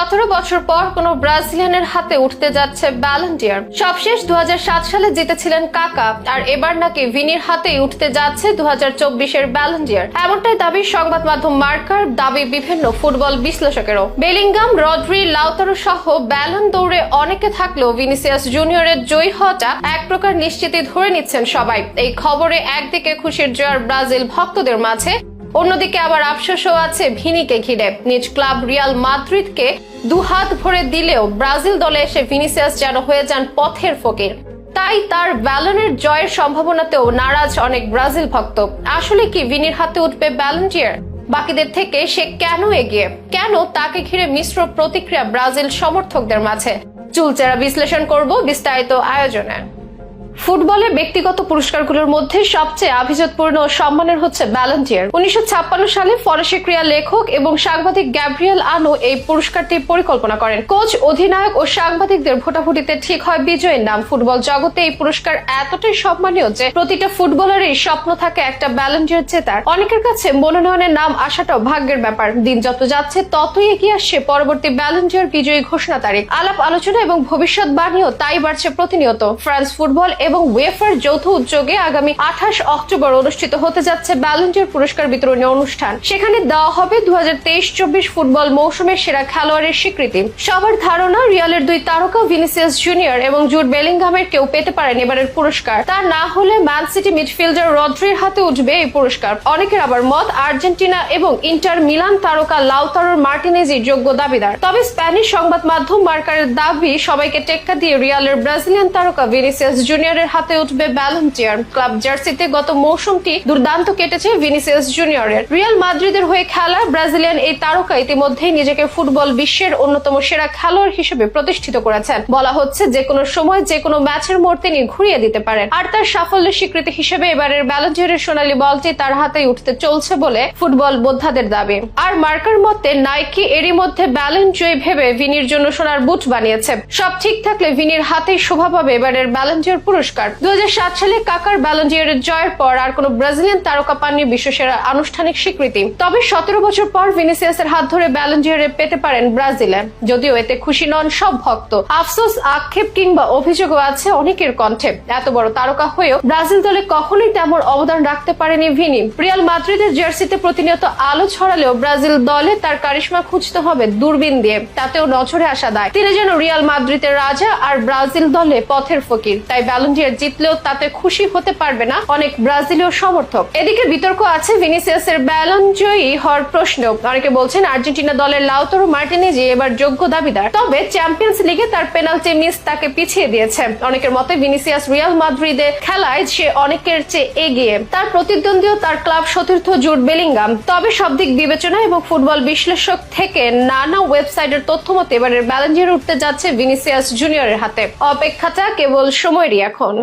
সতেরো বছর পর কোন ব্রাজিলিয়ানের হাতে উঠতে যাচ্ছে ব্যালেন্টিয়ার সবশেষ দু সালে জিতেছিলেন কাকা, আর এবার নাকি ভিনির হাতেই উঠতে যাচ্ছে দু হাজার চব্বিশের ব্যালেন্টিয়ার এমনটাই দাবি সংবাদ মাধ্যম মার্কার, দাবি বিভিন্ন ফুটবল বিশ্লেষকেরও। বেলিংগাম রড্রি লাউতারো সহ ব্যালন দৌড়ে অনেকে থাকলেও ভিনিসিয়াস জুনিয়রের জয়ী হওয়াটা এক প্রকার নিশ্চিতই ধরে নিচ্ছেন সবাই। এই খবরে একদিকে খুশির জয়ার ব্রাজিল ভক্তদের মাঝে অন্যদিকে আবার আফসোসও আছে ভিনিকে ঘিরে। নিজ ক্লাব রিয়াল মাদ্রিদকে দুহাত ভরে দিলেও ব্রাজিল দলে এসে ভিনিসিয়াস যেন হয়ে যান পথের ফকির। তাই তার ব্যালনের জয়ের সম্ভাবনাতেও নারাজ অনেক ব্রাজিল ভক্ত। আসলে কি ভিনির হাতে উঠবে ব্যালন্টিয়ার বাকিদের থেকে সে কেন এগিয়ে? কেন তাকে ঘিরে মিশ্র প্রতিক্রিয়া ব্রাজিল সমর্থকদের মাঝে? চুলচেরা বিশ্লেষণ করব বিস্তারিত আয়োজনে। ফুটবলে ব্যক্তিগত পুরস্কারগুলোর মধ্যে সবচেয়ে আভিজাতপূর্ণ সম্মানের হচ্ছে ব্যালেন্টিয়ার উনিশশো সালে ফরাসি ক্রিয়া লেখক এবং সাংবাদিক গ্যাব্রিয়েল আনো এই পুরস্কারটি পরিকল্পনা করেন। কোচ, অধিনায়ক ও সাংবাদিকদের ভোটাভুটিতে ঠিক হয় বিজয়ের নাম। ফুটবল জগতে এই পুরস্কার এতটাই সম্মানীয় যে প্রতিটা ফুটবলারেরই স্বপ্ন থাকে একটা ব্যালেন্টিয়ার জেতার। অনেকের কাছে মনোনয়নের নাম আসাটাও ভাগ্যের ব্যাপার। দিন যত যাচ্ছে, ততই এগিয়ে আসছে পরবর্তী ব্যালেন্টিয়ার বিজয়ী ঘোষণা তারিখ। আলাপ, আলোচনা এবং ভবিষ্যৎবাণীও তাই বাড়ছে প্রতিনিয়ত। ফ্রান্স ফুটবল এবং ওয়েফার যৌথ উদ্যোগে আগামী আঠাশ অক্টোবর অনুষ্ঠিত হতে যাচ্ছে ব্যালেন্টিয়ার পুরস্কার বিতরণী অনুষ্ঠান। সেখানে দেওয়া হবে দু হাজার ফুটবল মৌসুমের সেরা খেলোয়াড়ের স্বীকৃতি। সবার ধারণা, রিয়ালের দুই তারকা ভিনিসিয়াস জুনিয়র এবং জুট বেলিংহামের কেউ পেতে পারেন এবারের পুরস্কার। তা না হলে ম্যান সিটি মিডফিল্ডার রদ্রির হাতে উঠবে এই পুরস্কার। অনেকের আবার মত, আর্জেন্টিনা এবং ইন্টার মিলান তারকা লাউতারোর মার্টিনেজি যোগ্য দাবিদার। তবে স্প্যানিশ সংবাদ মাধ্যম মার্কারের দাবি, সবাইকে টেক্কা দিয়ে রিয়ালের ব্রাজিলিয়ান তারকা ভিনিসিয়াস জুনিয়রের হাতে উঠবে ব্যালেন্টিয়ার ক্লাব জার্সিতে গত মৌসুমটি দুর্দান্ত কেটেছে ভিনিসিয়াস জুনিয়রের। রিয়াল মাদ্রিদের হয়ে খেলা ব্রাজিলিয়ান এই তারকা ইতিমধ্যেই নিজেকে ফুটবল বিশ্বের অন্যতম সেরা খেলোয়াড় হিসেবে প্রতিষ্ঠিত করেছেন। বলা হচ্ছে যে কোনো সময় যে কোনো ম্যাচের মোড় তিনি ঘুরিয়ে দিতে পারেন। আর তার সাফল্যের স্বীকৃতি হিসেবে এবারের ব্যালেন্টিয়ারের সোনালী বলটি তার হাতেই উঠতে চলছে বলে ফুটবল বোদ্ধাদের দাবি। আর মার্কার মতে, নাইকি এরই মধ্যে ব্যালেন্স জয়ী ভেবে ভিনির জন্য সোনার বুট বানিয়েছে। সব ঠিক থাকলে ভিনির হাতেই শোভা পাবে এবারের ব্যালেন্টিয়ার পুরস্কার। দু হাজার সাত সালে কাকার ব্যালেন্টিয়ারের জয়ের পর আর কোনো ব্রাজিলিয়ান তারকা পাননি বিশ্বসেরা আনুষ্ঠানিক স্বীকৃতি। তবে সতেরো বছর পর ভিনিসিয়াসের হাত ধরে ব্যালেন্টিয়ারে পেতে পারেন ব্রাজিলে। যদিও এতে খুশি নন সব ভক্ত। আফসোস, আক্ষেপ কিংবা অভিযোগও আছে অনেকের কণ্ঠে। এত বড় তারকা হয়েও ব্রাজিল দলে কখনোই তেমন অবদান রাখতে পারেনি ভিনি। রিয়াল মাদ্রিদের জার্সিতে প্রতিনিয়ত আলো ছড়ালেও ব্রাজিল দলে তার কারিশমা খুঁজতে হবে দূরবীন দিয়ে। তাতেও নজরে আসা দায়। তিনি যেন রিয়াল মাদ্রিদের রাজা আর ব্রাজিল দলে পথের ফকির। তাই ব্যালেন্টিয়ার জিতলেও তাতে খুশি হতে পারবে না অনেক ব্রাজিলীয় সমর্থক। এদিকে বিতর্ক আছে ভিনিসিয়াসের ব্যালন জয়ী হওয়ার প্রশ্ন অনেকে বলছেন আর্জেন্টিনা দলের লাউতরো মার্টিনেজি এবার যোগ্য দাবিদার। তবে চ্যাম্পিয়ন্স লিগে তার পেনাল্টি মিস তাকে পিছিয়ে দিয়েছে। অনেকের মতে ভিনিসিয়াস রিয়াল মাদ্রিদে খেলায় সে অনেকের চেয়ে এগিয়ে। তার প্রতিদ্বন্দ্বীও তার ক্লাব সতীর্থ জুট বেলিংগাম তবে সব দিক বিবেচনা এবং ফুটবল বিশ্লেষক থেকে নানা ওয়েবসাইটের তথ্য মতে এবারের ব্যালেন্ডিয়ার উঠতে যাচ্ছে ভিনিসিয়াস জুনিয়রের হাতে। অপেক্ষাটা কেবল সময়েরই এখন